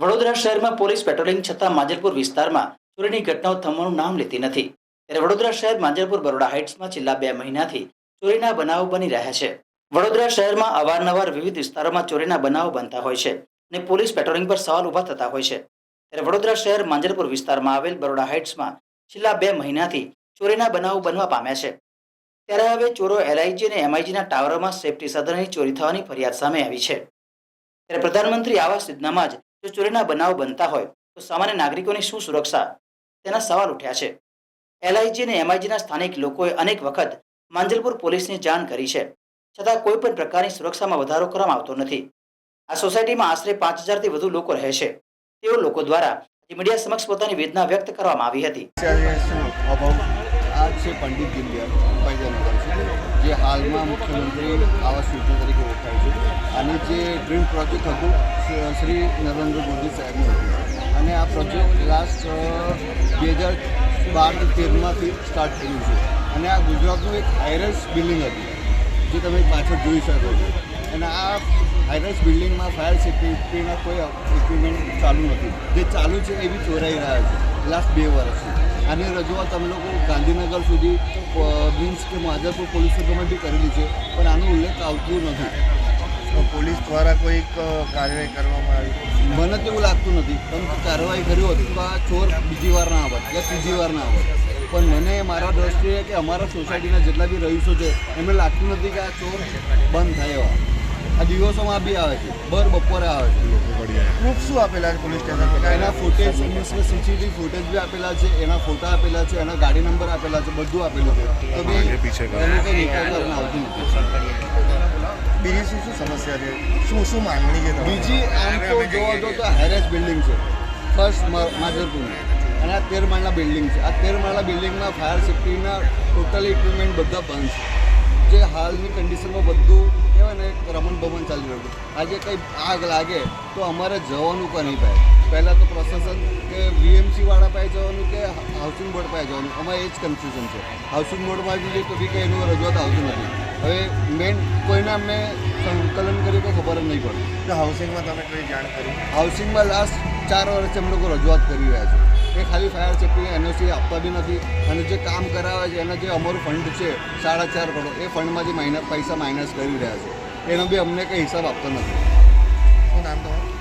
વડોદરા શહેરમાં police patrolling છતાં માંજલપુર વિસ્તારમાં ચોરીની ઘટનાઓ થવાનું નામ લેતી નથી. ત્યારે વડોદરા શહેર માંજલપુર બરોડા હાઇટ્સમાં છેલ્લા બે મહિનાથી ચોરીના બનાવો બની રહ્યા છે. વડોદરા શહેરમાં અવારનવાર વિવિધ વિસ્તારોમાં ચોરીના બનાવો બનતા હોય છે અને પોલીસ પેટ્રોલિંગ પર સવાલ ઊભા થતા હોય છે. ત્યારે વડોદરા શહેર માંજલપુર વિસ્તારમાં આવેલ બરોડા હાઇટ્સમાં છેલ્લા બે મહિનાથી ચોરીના બનાવો બનવા પામ્યા છે. ત્યારે હવે ચોરો એલઆઈજી અને એમઆઈજીના ટાવરોમાં સેફટી સાધનની ચોરી થવાની ફરિયાદ સામે આવી છે. ત્યારે પ્રધાનમંત્રી આવાસ યોજનામાં જ જો ચોરીના બનાવ બનતા હોય, તો સામાન્ય નાગરિકોની શું સુરક્ષા? તેના સવાલ ઉઠ્યા છે. એલઆઈજી અને એમઆઈજીના સ્થાનિક લોકોએ અનેક વખત માંજલપુર પોલીસને જાણ કરી છે. છતાં કોઈ પણ પ્રકારની સુરક્ષામાં વધારો કરવામાં આવતો નથી. આ સોસાયટીમાં આશરે પાંચ હજારથી વધુ લોકો રહે છે. તેઓ લોકો દ્વારા મીડિયા સમક્ષ પોતાની વેદના વ્યક્ત કરવામાં આવી હતી. આ છે પંડિત દિનદયાળ ઉપાધ્યાય જે હાલમાં મુખ્યમંત્રી આવાસ યોજના તરીકે ઓળખાય છે. અને જે ડ્રીમ પ્રોજેક્ટ હતું, શ્રી નરેન્દ્ર મોદી સાહેબનું હતું. અને આ પ્રોજેક્ટ લાસ્ટ બે હજાર બાર તેરમાંથી સ્ટાર્ટ થયું છે. અને આ ગુજરાતનું એક હાઈરસ બિલ્ડિંગ હતું, જે તમે પાછળ જોઈ શકો છો. અને આ હાઈરસ બિલ્ડિંગમાં ફાયર સેફ્ટીના કોઈ ઇક્વિપમેન્ટ ચાલુ નથી. જે ચાલુ છે એ બી ચોરાઈ રહ્યા છે, લાસ્ટ બે વર્ષથી. આની રજૂઆત અમે લોકો ગાંધીનગર સુધી મીન્સ કે માધરપુર પોલીસ સ્ટેશનમાં બી કરેલી છે પણ આનો ઉલ્લેખ આવતું નથી. પોલીસ દ્વારા કોઈક કાર્યવાહી કરવામાં આવી? મને તો એવું લાગતું નથી. પણ કાર્યવાહી કર્યું હતું તો આ ચોર બીજી વાર ના આવત કે ત્રીજી વાર ના આવત પણ મને મારા દ્રષ્ટિએ કે અમારા સોસાયટીના જેટલા બી રહીશો છે એમને લાગતું નથી કે આ ચોર બંધ થાય એવા. આ દિવસોમાં બી આવે છે. બર બપોરે આવે છે. પ્રૂફ શું આપેલા છે પોલીસ સ્ટેશન પર? એના ફૂટેજ સીસીટીવી ફૂટેજ બી આપેલા છે એના ફોટા આપેલા છે એના ગાડી નંબર આપેલા છે બધું આપેલું છે. તો બી એનું કંઈ નિકાલ કરીને આવતું નથી. બીજી શું શું સમસ્યા છે? શું શું માંગણી છે બીજી આમ તો જોવા તો હેરેસ બિલ્ડિંગ છે. ફર્સ્ટ માજરપુરની અને આ તેર માળના બિલ્ડિંગ છે. આ તેર માળના બિલ્ડિંગમાં ફાયર સેફ્ટીના ટોટલ ઇક્વિપમેન્ટ બધા બંધ છે. જે હાલની કન્ડિશનમાં બધું કહેવાય ને આજે કંઈ આગ લાગે તો અમારે જવાનું પણ નહીં પાય પહેલાં તો પ્રશાસન કે વીએમસીવાળા પાસે જવાનું કે હાઉસિંગ બોર્ડ પાસે જવાનું? અમારે એ જ કન્ફ્યુઝન છે. હાઉસિંગ બોર્ડમાં બી જઈએ તો બી કંઈ એનું રજૂઆત આવતું નથી. હવે મેઇન કોઈને અમને સંકલન કર્યું તો ખબર જ નહીં પડે. તો હાઉસિંગમાં તમે કઈ જાણ કરી? હાઉસિંગમાં લાસ્ટ ચાર વર્ષથી અમે લોકો રજૂઆત કરી રહ્યા છે. એ ખાલી ફાયર સેફ્ટી એનઓસી આપતા બી નથી. અને જે કામ કરાવે છે એના જે અમારું ફંડ છે સાડા ચાર કરોડ એ ફંડમાંથી માઇનસ પૈસા માઇનસ કરી રહ્યા છે. એનો બી અમને કંઈ હિસાબ આપતો નથી. શું નામ તમારું?